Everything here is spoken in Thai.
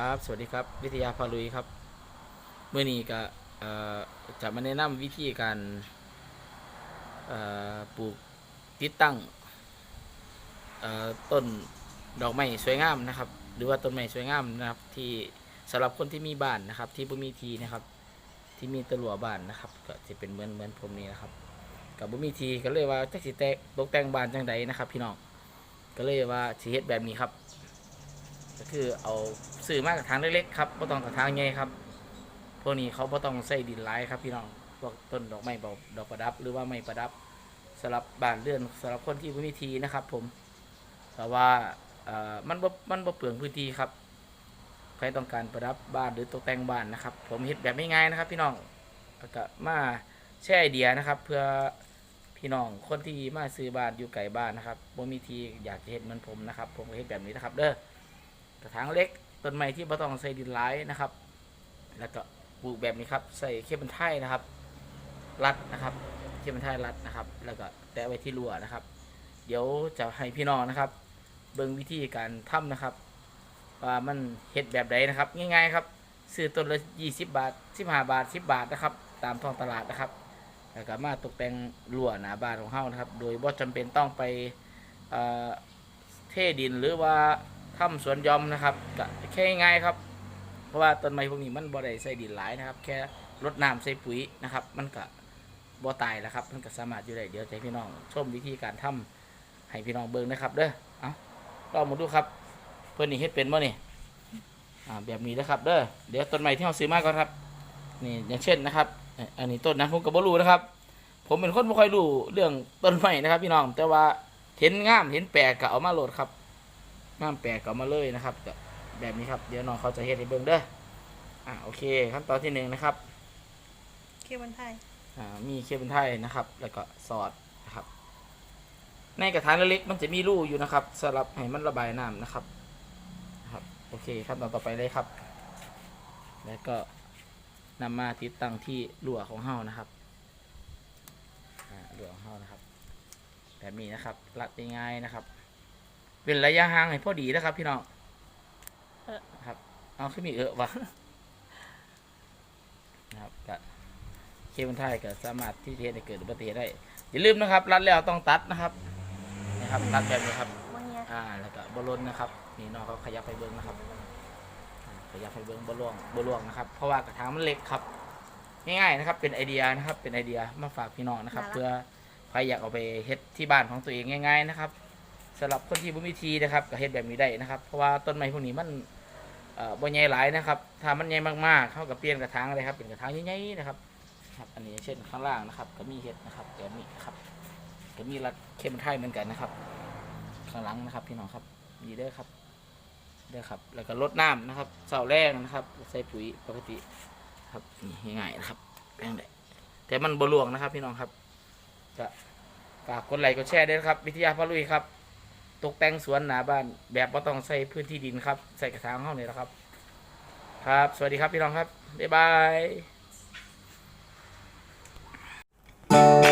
ครับ สวัสดีครับ วิทยาพาลุยครับ เมื่อนี้ก็จะมาแนะนำวิธีการปลูกติดตั้งต้นดอกไม้สวยงามนะครับ หรือว่าต้นไม้สวยงามนะครับ ที่สำหรับคนที่มีบ้านนะครับ ที่บ่มีทีนะครับ ที่มีตะลัวบ้านนะครับ ก็จะเป็นเหมือนเหมือนผมนี่นะครับกับบ่มีทีก็เลยว่าจักสิแตกตกแต่งบ้านจังใดนะครับ พี่น้องก็เลยว่าสิเฮ็ดแบบนี้ครับ ก็คือเอาซื้อมากระถางเล็กๆครับบ่ต้องกระถางใหญ่ครับ พวกนี้เขาบ่ต้องใส่ดินหลายครับพี่น้องพวกต้นดอกไม้ดอกประดับ หรือว่าไม้ประดับสำหรับบ้านเรือนสำหรับคนที่บ่มีทีนะครับ ผมแต่ว่าเอ่อมันบ่มันบ่เปลืองพื้นที่ครับ ใครต้องการประดับบ้านหรือตกแต่งบ้านนะครับ ผมเฮ็ดแบบง่ายนะครับ พี่น้องก็มาแชร์ไอเดียนะครับ เพื่อพี่น้องคนที่มาซื้อบ้านอยู่ไกลบ้านนะครับบ่มีทีอยากจะเฮ็ดเหมือนผมนะครับ ผมก็เฮ็ดแบบนี้นะครับ เด้อ กระถางเล็กต้นไม้ที่บ่ต้องใส่ดินหลายนะครับ แล้วก็ปลูกแบบนี้ครับ ใส่เคบันไทยนะครับ รัดนะครับเคบันไทยรัดนะครับ แล้วก็แตะไว้ที่รั้วนะครับ เดี๋ยวจะให้พี่น้องนะครับ เบิ่งวิธีการทำนะครับว่ามันเฮ็ดแบบใดนะครับ ง่ายๆครับซื้อต้นละ20 บาท 15 บาท 10 บาทนะครับ ตามท้องตลาดนะครับแล้วก็มาตกแต่งรั้วหนาบ้านของเฮานะครับ โดยบ่จำเป็นต้องไปเอ่อเทดินหรือว่า ทำสวนยอมนะครับก็แค่ง่ายครับ เพราะว่าต้นไม้พวกนี้มันบ่ได้ใส่ดินหลายนะครับ แค่รดน้ำใส่ปุ๋ยนะครับ มันก็บ่ตายแล้วครับ มันก็สามารถอยู่ได้เดี๋ยวให้พี่น้องชมวิธีการทำให้พี่น้องเบิ่งนะครับ เด้อเอาลองมาดูครับเพื่อนนี่เฮ็ดเป็นบ่นี่อ่าแบบนี้นะครับ เด้อเดี๋ยวต้นไม้ที่เราซื้อมาก่อนครับ นี่อย่างเช่นนะครับ อันนี้ต้นนะผมก็บ่รู้นะครับ ผมเป็นคนบ่ค่อยรู้เรื่องต้นไม้นะครับ พี่น้องแต่ว่าเห็นงามเห็นแปลกก็เอามาโหลดครับ งามแปลกก็เอามาเลยนะครับก็แบบนี้ครับเดี๋ยวน้องเขาจะเฮ็ดให้เบิ่งเด้ออ่าโอเคขั้นตอนที่หนึ่งนะครับเคบันไทยอ่ามีเคเบิลไทยนะครับ แล้วก็สอดนะครับ ในกระถางเล็กๆมันจะมีรูอยู่นะครับสำหรับให้มันระบายน้ำนะครับนะครับ โอเคขั้นตอนต่อไปเลยครับ แล้วก็นำมาติดตั้งที่รั่วของเฮานะครับอ่ารั่วของเฮานะครับแบบนี้นะครับรัดง่ายๆนะครับ เป็นระยะห่างให้พอดีนะครับ พี่น้องนะครับเอาขึ้นมีเออวะนะครับก็เคเบิลไทยก็สามารถที่จะเฮ็ดให้เกิดอุบัติเหตุได้อย่าลืมนะครับ รัดแล้วต้องตัดนะครับนะครับรัดแบบนี้ครับวันเนี้ยอ่าแล้วก็บอลลนนะครับนี่น้องเขาขยับไปเบิ้งนะครับอ่าขยับไปเบิ้งบอลล่วงบอลล่วงนะครับ เพราะว่ากระถางมันเล็กครับ ง่ายๆนะครับเป็นไอเดียนะครับเป็นไอเดียมาฝากพี่น้องนะครับ เพื่อใครอยากเอาไปเฮ็ดที่บ้านของตัวเองง่าย ๆ นะครับ สำหรับคนที่บ่มีทีนะครับก็เฮ็ดแบบนี้ได้นะครับ เพราะว่าต้นไม้พวกนี้มันเอ่อบ่ใหญ่หลายนะครับ ถ้ามันใหญ่มากๆเขาก็เปลี่ยนกระถางเลยครับเป็นกระถางใหญ่ๆนะครับครับ อันนี้เช่นข้างล่างนะครับ ก็มีเฮ็ดนะครับแบบนี้ครับก็มีรัดเข้มไทยเหมือนกันนะครับ ข้างหลังนะครับพี่น้องครับมีเด้อครับเด้อครับ แล้วก็ลดน้ำนะครับเสาแรงนะครับ ใส่ปุ๋ยปกติครับง่ายๆนะครับแป้งได้แต่มันบรวงนะครับ พี่น้องครับจะฝากกดไลค์กดแชร์ด้วยนะครับ วิทยาพาลุยครับ ตกแต่งสวนหนาบ้าน แบบว่าต้องใส่พื้นที่ดินครับ ใส่กระถางห้องนี่แหละครับ ครับ สวัสดีครับพี่น้องครับ บ๊ายบาย